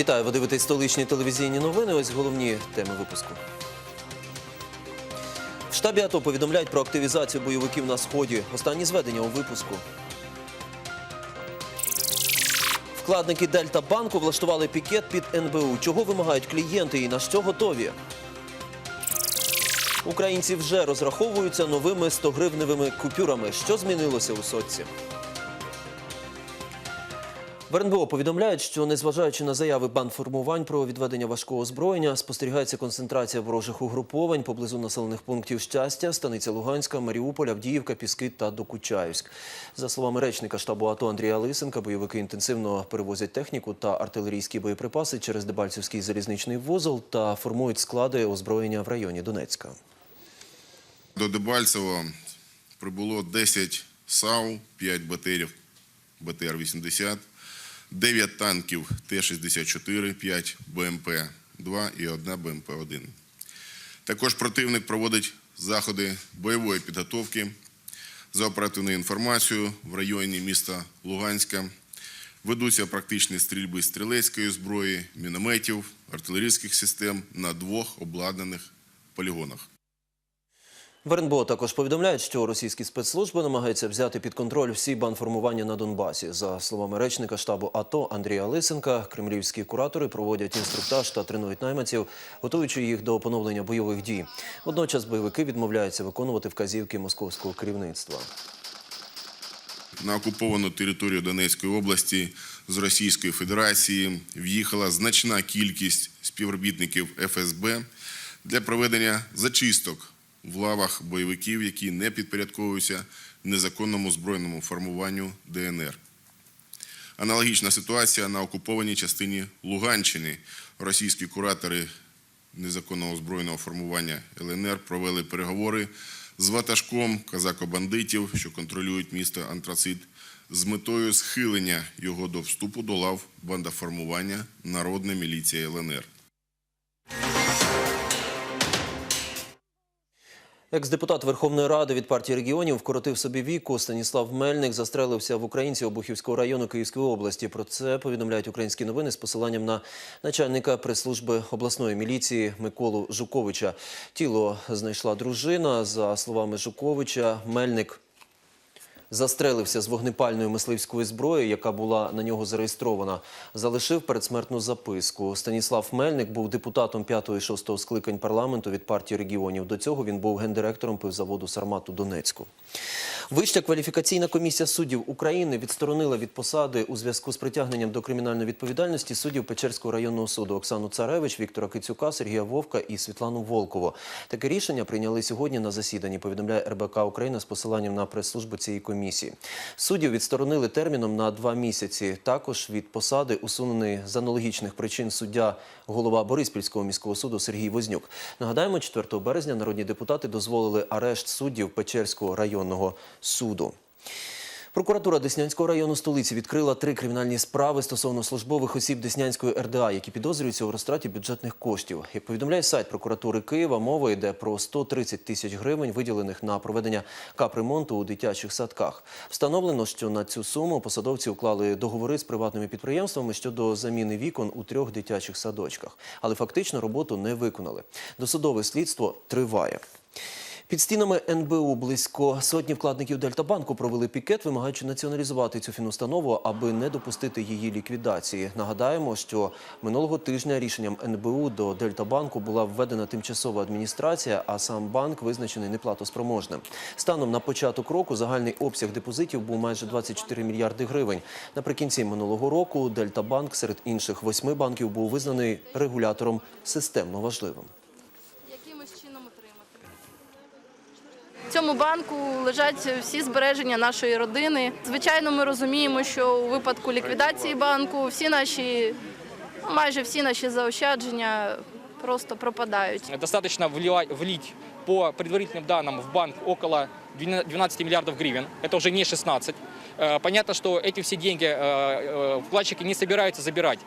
Вітаю, ви дивитесь столичні телевізійні новини. Ось головні теми випуску. В штабі АТО повідомляють про активізацію бойовиків на сході. Останні зведення у випуску. Вкладники Дельта банку влаштували пікет під НБУ. Чого вимагають клієнти і на що готові? Українці вже розраховуються новими 100-гривневими купюрами. Що змінилося у соцці? В РНБО повідомляють, що незважаючи на заяви бандформувань про відведення важкого озброєння, спостерігається концентрація ворожих угруповань поблизу населених пунктів щастя, станиця Луганська, Маріуполь, Авдіївка, Піски та Докучаївськ. За словами речника штабу АТО Андрія Лисенка, бойовики інтенсивно перевозять техніку та артилерійські боєприпаси через Дебальцівський залізничний вузол та формують склади озброєння в районі Донецька. До Дебальцева прибуло 10 САУ, 5 БТРів БТР-80, 9 танків Т-64, 5 БМП-2 і 1 БМП-1. Також противник проводить заходи бойової підготовки за оперативною інформацією в районі міста Луганська. Ведуться практичні стрільби стрілецької зброї, мінометів, артилерійських систем на двох обладнаних полігонах. В РНБО також повідомляють, що російські спецслужби намагаються взяти під контроль всі банформування на Донбасі. За словами речника штабу АТО Андрія Лисенка, кремлівські куратори проводять інструктаж та тренують найманців, готуючи їх до поновлення бойових дій. Водночас бойовики відмовляються виконувати вказівки московського керівництва. На окуповану територію Донецької області з Російської Федерації в'їхала значна кількість співробітників ФСБ для проведення зачисток в лавах бойовиків, які не підпорядковуються незаконному збройному формуванню ДНР. Аналогічна ситуація на окупованій частині Луганщини. Російські куратори незаконного збройного формування ЛНР провели переговори з ватажком казако-бандитів, що контролюють місто Антрацит, з метою схилення його до вступу до лав бандаформування Народна міліція ЛНР. Екс-депутат Верховної Ради від партії регіонів вкоротив собі віку. Станіслав Мельник застрелився в українці Обухівського району Київської області. Про це повідомляють українські новини з посиланням на начальника прес-служби обласної міліції Миколу Жуковича. Тіло знайшла дружина. За словами Жуковича, Мельник Застрелився з вогнепальної мисливської зброї, яка була на нього зареєстрована. Залишив передсмертну записку. Станіслав Мельник був депутатом 5 і 6 скликань парламенту від партії регіонів. До цього він був гендиректором пивзаводу Сармату Донецьку. Вища кваліфікаційна комісія суддів України відсторонила від посади у зв'язку з притягненням до кримінальної відповідальності суддів Печерського районного суду Оксану Царевич, Віктора Кицюка, Сергія Вовка і Світлану Волкову. Таке рішення прийняли сьогодні на засіданні. Повідомляє РБК Україна з посиланням на прес-службу цієї комісії. Суддів відсторонили терміном на два місяці. Також від посади усунений з аналогічних причин суддя голова Бориспільського міського суду Сергій Вознюк. Нагадаємо, 4 березня народні депутати дозволили арешт суддів Печерського районного суду. Прокуратура Деснянського району столиці відкрила три кримінальні справи стосовно службових осіб Деснянської РДА, які підозрюються у розтраті бюджетних коштів. Як повідомляє сайт прокуратури Києва, мова йде про 130 тисяч гривень, виділених на проведення капремонту у дитячих садках. Встановлено, що на цю суму посадовці уклали договори з приватними підприємствами щодо заміни вікон у трьох дитячих садочках, але фактично роботу не виконали. Досудове слідство триває. Під стінами НБУ близько сотні вкладників Дельтабанку провели пікет, вимагаючи націоналізувати цю фінустанову, аби не допустити її ліквідації. Нагадаємо, що минулого тижня рішенням НБУ до Дельтабанку була введена тимчасова адміністрація, а сам банк визначений неплатоспроможним. Станом на початок року загальний обсяг депозитів був майже 24 мільярди гривень. Наприкінці минулого року Дельтабанк серед інших восьми банків був визнаний регулятором системно важливим. В цьому банку лежать всі збереження нашої родини. Звичайно, ми розуміємо, що у випадку ліквідації банку всі наші, ну, майже всі наші заощадження просто пропадають. Достаточно вливать- влить по предварительным данным в банк около 12 миллиардов гривен. Это уже не 16. Э, Понятно, что эти все деньги э, э, вкладчики не собираются забирать.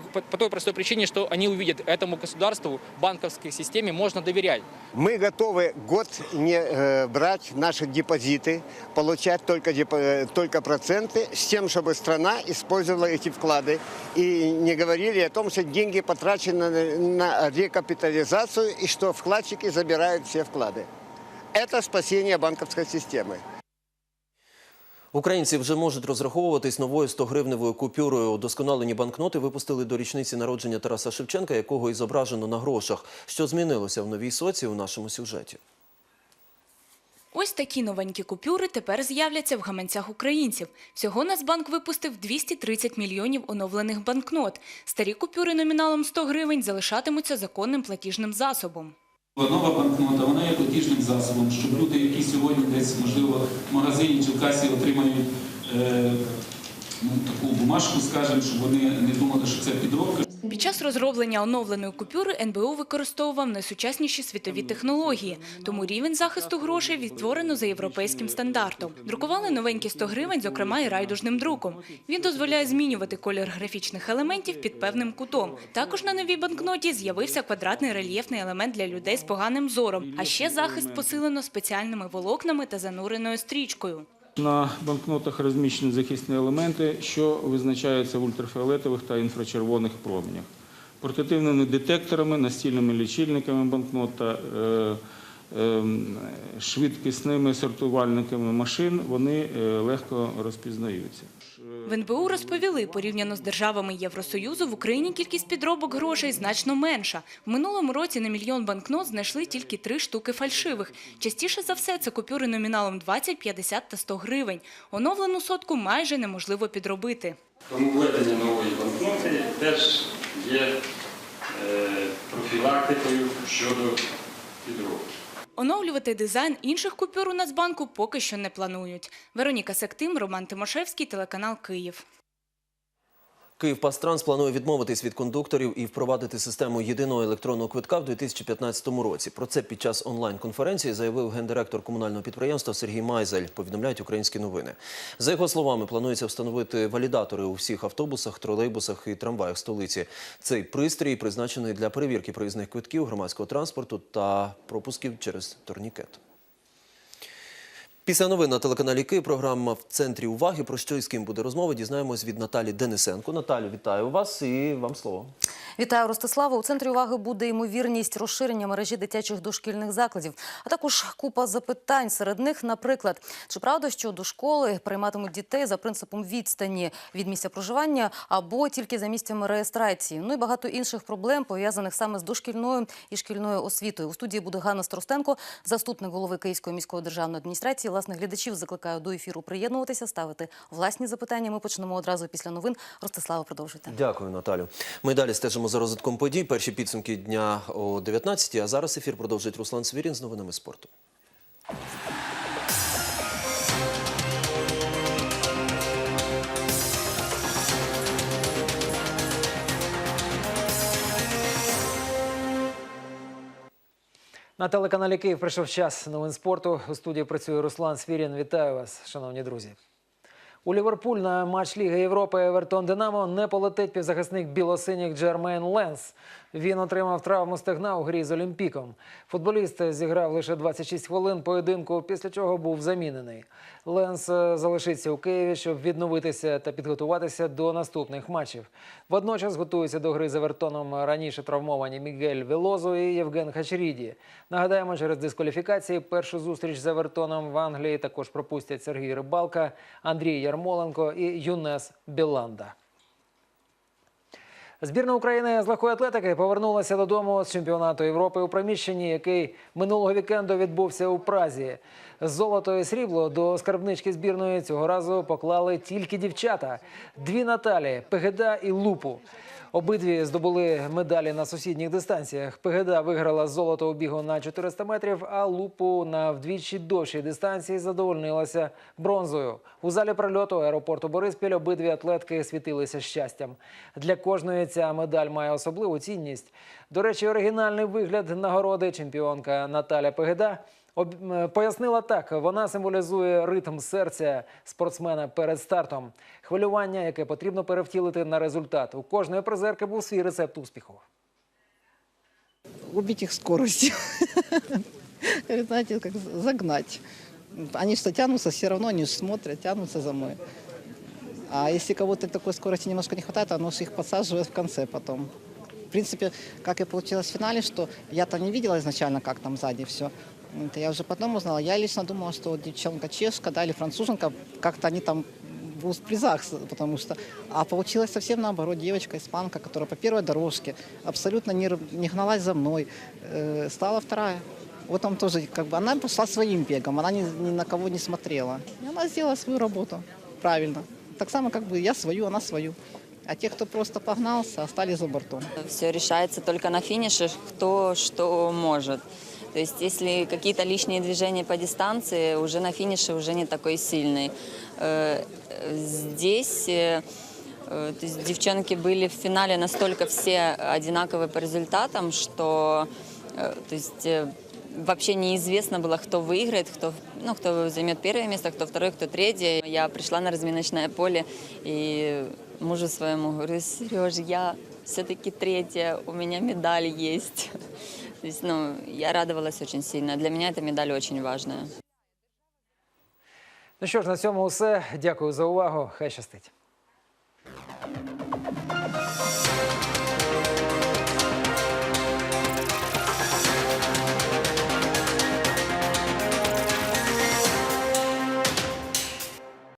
По, по- той простой причине, что они увидят, этому государству, банковской системе можно доверять. Мы готовы год не э, брать наши депозиты, получать только, депо- э, только проценты, с тем, чтобы страна использовала эти вклады. И не говорили о том, что деньги потрачены на, на рекапитализацию и что вкладчики забирают все вклады. Это спасение банковской системы. Українці вже можуть розраховуватись новою 100-гривневою купюрою. Удосконалені банкноти випустили до річниці народження Тараса Шевченка, якого і зображено на грошах. Що змінилося в новій соці у нашому сюжеті? Ось такі новенькі купюри тепер з'являться в гаманцях українців. Всього Нацбанк випустив 230 мільйонів оновлених банкнот. Старі купюри номіналом 100 гривень залишатимуться законним платіжним засобом. Нова банкнота, вона є платіжним засобом, щоб люди, які сьогодні десь, можливо, в магазині чи в касі отримають е, ну, таку бумажку, скажімо, щоб вони не думали, що це підробка, Під час розроблення оновленої купюри НБУ використовував найсучасніші світові технології, тому рівень захисту грошей відтворено за європейським стандартом. Друкували новенькі 100 гривень, зокрема і райдужним друком. Він дозволяє змінювати колір графічних елементів під певним кутом. Також на новій банкноті з'явився квадратний рельєфний елемент для людей з поганим зором. А ще захист посилено спеціальними волокнами та зануреною стрічкою. На банкнотах розміщені захисні елементи, що визначаються в ультрафіолетових та інфрачервоних променях. Портативними детекторами, настільними лічильниками банкнот та е, е, швидкісними сортувальниками машин вони е, легко розпізнаються. В НБУ розповіли, порівняно з державами Євросоюзу, в Україні кількість підробок грошей значно менша. В минулому році на мільйон банкнот знайшли тільки три штуки фальшивих. Частіше за все це купюри номіналом 20, 50 та 100 гривень. Оновлену сотку майже неможливо підробити. Тому введення нової банкноти теж є е, профілактикою щодо підробки. Оновлювати дизайн інших купюр у Нацбанку поки що не планують. Вероніка Сектим, Роман Тимошевський, телеканал Київ. Київпастранс планує відмовитись від кондукторів і впровадити систему єдиного електронного квитка в 2015 році. Про це під час онлайн-конференції заявив гендиректор комунального підприємства Сергій Майзель. Повідомляють українські новини. За його словами, планується встановити валідатори у всіх автобусах, тролейбусах і трамваях столиці. Цей пристрій призначений для перевірки проїзних квитків громадського транспорту та пропусків через турнікет. Після новин на телеканалі Київ програма в центрі уваги. Про що і з ким буде розмова? Дізнаємось від Наталі Денисенко. Наталю, вітаю вас і вам слово. Вітаю, Ростислава. У центрі уваги буде ймовірність розширення мережі дитячих дошкільних закладів, а також купа запитань. Серед них, наприклад, чи правда, що до школи прийматимуть дітей за принципом відстані від місця проживання або тільки за місцем реєстрації? Ну і багато інших проблем пов'язаних саме з дошкільною і шкільною освітою. У студії буде Ганна Старостенко, заступник голови Київської міської державної адміністрації. Власне, глядачів закликаю до ефіру приєднуватися, ставити власні запитання. Ми почнемо одразу після новин. Ростислава, продовжуйте. Дякую, Наталю. Ми далі стежимо за розвитком подій. Перші підсумки дня о 19 А зараз ефір продовжить Руслан Свірін з новинами спорту. На телеканалі Київ прийшов час новин спорту. У студії працює Руслан Свірін. Вітаю вас, шановні друзі. У Ліверпуль на матч Ліги Європи Евертон Динамо не полетить півзахисник білосиніх Джермейн Ленс. Він отримав травму стегна у грі з Олімпіком. Футболіст зіграв лише 26 хвилин поєдинку, після чого був замінений. Ленс е, залишиться у Києві, щоб відновитися та підготуватися до наступних матчів. Водночас готуються до гри з Евертоном раніше травмовані Мігель Велозо і Євген Хачріді. Нагадаємо, через дискваліфікації першу зустріч з Евертоном в Англії також пропустять Сергій Рибалка, Андрій Ярмоленко і Юнес Біланда. Збірна України з легкої атлетики повернулася додому з чемпіонату Європи у приміщенні, який минулого вікенду відбувся у Празі. Золото і срібло до скарбнички збірної цього разу поклали тільки дівчата: дві Наталі, Пегеда і Лупу. Обидві здобули медалі на сусідніх дистанціях. Пегеда виграла золото у бігу на 400 метрів, а Лупу на вдвічі довшій дистанції задовольнилася бронзою. У залі прольоту аеропорту Бориспіль обидві атлетки світилися щастям. Для кожної ця медаль має особливу цінність. До речі, оригінальний вигляд нагороди чемпіонка Наталя Пегеда Пояснила так, вона символізує ритм серця спортсмена перед стартом. Хвилювання, яке потрібно перевтілити на результат. У кожної призерки був свій рецепт успіху. убить их скоростью. Говорит, Знаете, как загнать. Они что тянутся, все равно они смотрят, тянутся за мной. А если кого-то такой скорости немножко не хватает, оно же их подсаживает в конце потом. В принципе, как и получилось в финале, что я там не видела изначально, как там сзади все. Это я уже потом узнала. Я лично думала, что девчонка чешка, да, или француженка, как-то они там в призах, потому что... А получилось совсем наоборот. Девочка, испанка, которая по первой дорожке абсолютно не, не гналась за мной, э, стала вторая. Вот там тоже, как бы, она пошла своим бегом, она ни, ни на кого не смотрела. И она сделала свою работу правильно. Так само, как бы я свою, она свою. А те, кто просто погнался, остались за бортом. Все решается только на финише, кто что может. То есть если какие-то лишние движения по дистанции, уже на финише уже не такой сильный. Э, Здесь э, э, то есть девчонки были в финале настолько все одинаковые по результатам, что э, то есть, э, вообще неизвестно было, кто выиграет, кто, ну, кто займет первое место, кто второе, кто третье. Я пришла на разминочное поле и мужу своему говорю, Сереж, я все-таки третья, у меня медаль есть. Ну, я радовалась очень сильно. Для меня эта медаль очень важная. Ну що ж, на цьому все. Дякую за увагу. Хай щастить.